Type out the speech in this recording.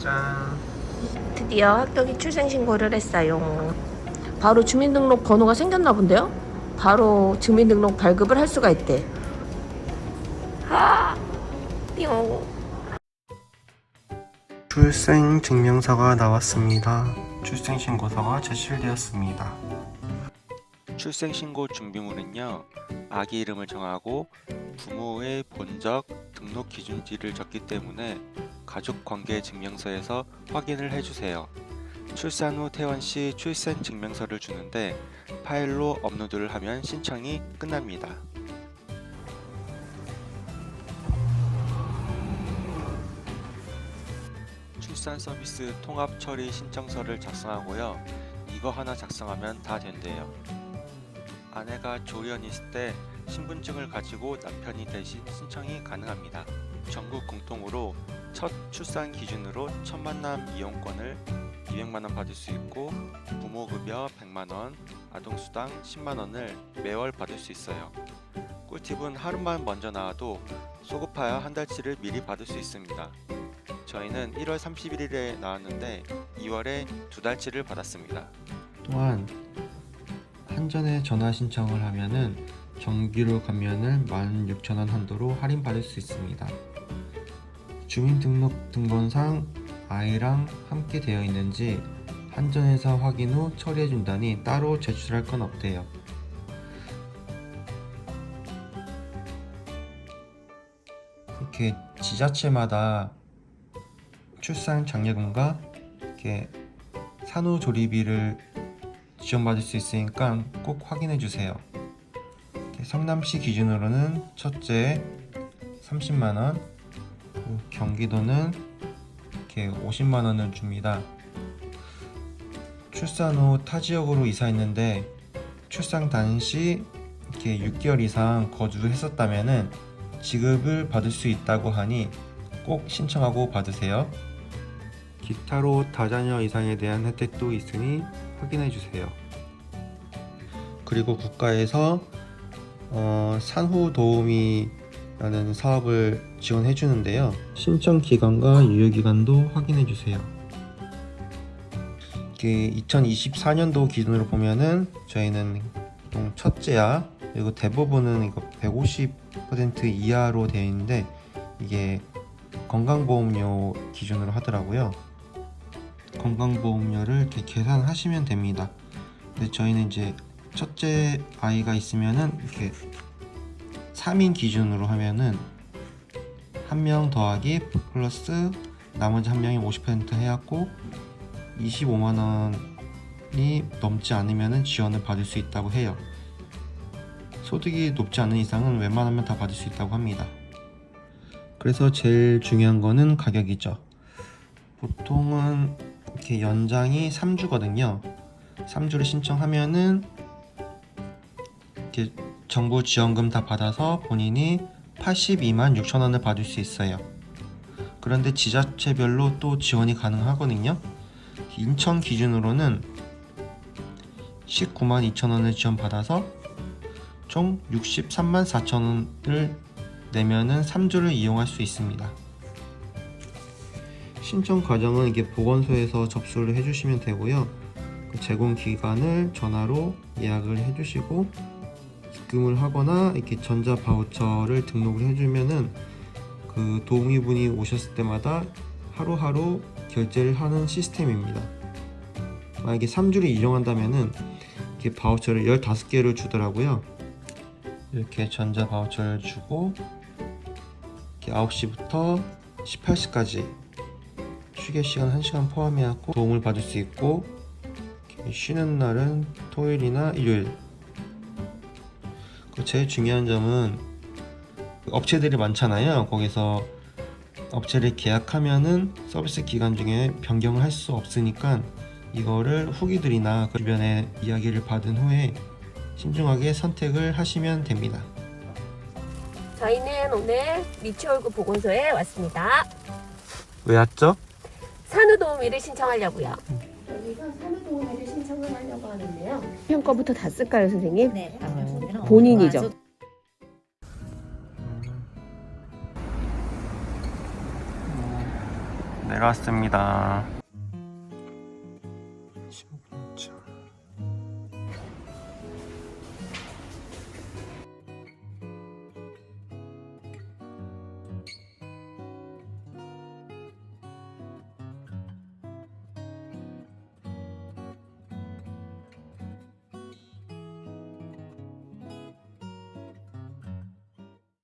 짠. 드디어 합격이 출생신고를 했어요. 바로 주민등록 번호가 생겼나 본데요? 바로 주민등록 발급을 할 수가 있대. 아, 띠용. 출생 증명서가 나왔습니다. 출생 신고서가 제출되었습니다. 출생 신고 준비물은요, 아기 이름을 정하고 부모의 본적, 등록 기준지를 적기 때문에 가족 관계 증명서에서 확인을 해주세요. 출산 후 퇴원 시 출생 증명서를 주는데 파일로 업로드를 하면 신청이 끝납니다. 출산 서비스 통합 처리 신청서를 작성하고요. 이거 하나 작성하면 다 된대요. 아내가 조연 있을 때 신분증을 가지고 남편이 대신 신청이 가능합니다. 전국 공통으로 첫 출산 기준으로 첫 만남 이용권을 200만원 받을 수 있고 부모급여 100만원, 아동수당 10만원을 매월 받을 수 있어요. 꿀팁은 하루만 먼저 나와도 소급하여 한 달치를 미리 받을 수 있습니다. 저희는 1월 31일에 나왔는데 2월에 두 달치를 받았습니다. 또한 한전에 전화 신청을 하면은 정기로 가면을 16,000원 한도로 할인받을 수 있습니다. 주민등록 등본상 아이랑 함께 되어 있는지 한전에서 확인 후 처리해 준다니 따로 제출할 건 없대요. 이렇게 지자체마다 출산 장려금과 이렇게 산후조리비를 지원받을 수 있으니까 꼭 확인해 주세요. 이렇게 성남시 기준으로는 첫째 30만 원, 그리고 경기도는 이렇게 50만 원을 줍니다. 출산 후 타 지역으로 이사했는데 출산 당시 이렇게 6개월 이상 거주했었다면은 지급을 받을 수 있다고 하니 꼭 신청하고 받으세요. 기타로 다자녀 이상에 대한 혜택도 있으니 확인해 주세요. 그리고 국가에서 어, 산후 도우미라는 사업을 지원해 주는데요. 신청 기간과 유효 기간도 확인해 주세요. 이게 2024년도 기준으로 보면은 저희는 첫째야 그리고 대부분은 이거 150% 이하로 되어 있는데 이게 건강보험료 기준으로 하더라고요. 건강보험료를 이렇게 계산하시면 됩니다. 근데 저희는 이제 첫째 아이가 있으면은 이렇게 3인 기준으로 하면은 한 명 더하기 플러스 나머지 한 명이 50% 해갖고 25만 원이 넘지 않으면은 지원을 받을 수 있다고 해요. 소득이 높지 않은 이상은 웬만하면 다 받을 수 있다고 합니다. 그래서 제일 중요한 거는 가격이죠. 보통은 이렇게 연장이 3주거든요. 3주를 신청하면은 이렇게 정부 지원금 다 받아서 본인이 82만 6천 원을 받을 수 있어요. 그런데 지자체별로 또 지원이 가능하거든요. 인천 기준으로는 19만 2천 원을 지원받아서 총 63만 4천 원을 내면은 3주를 이용할 수 있습니다. 신청 과정은 이게 보건소에서 접수를 해주시면 되고요. 그 제공 기간을 전화로 예약을 해주시고 입금을 하거나 이렇게 전자 바우처를 등록을 해주면은 그 도우미분이 오셨을 때마다 하루하루 결제를 하는 시스템입니다. 만약에 3주를 이용한다면은 이렇게 바우처를 15개를 주더라고요. 이렇게 전자 바우처를 주고 이렇게 9시부터 18시까지 휴게 시간 1시간 포함해갖고 도움을 받을 수 있고 쉬는 날은 토요일이나 일요일 그 제일 중요한 점은 업체들이 많잖아요 거기서 업체를 계약하면은 서비스 기간 중에 변경을 할 수 없으니까 이거를 후기들이나 그 주변에 이야기를 받은 후에 신중하게 선택을 하시면 됩니다. 저희는 오늘 미추홀구 보건소에 왔습니다. 왜 왔죠? 산후도우미를 신청하려고요. 여기서 산후도우미를 신청을 하려고 하는데요. 형 거부터 다 쓸까요, 선생님? 네, 어, 본인이죠. 네, 내려왔습니다.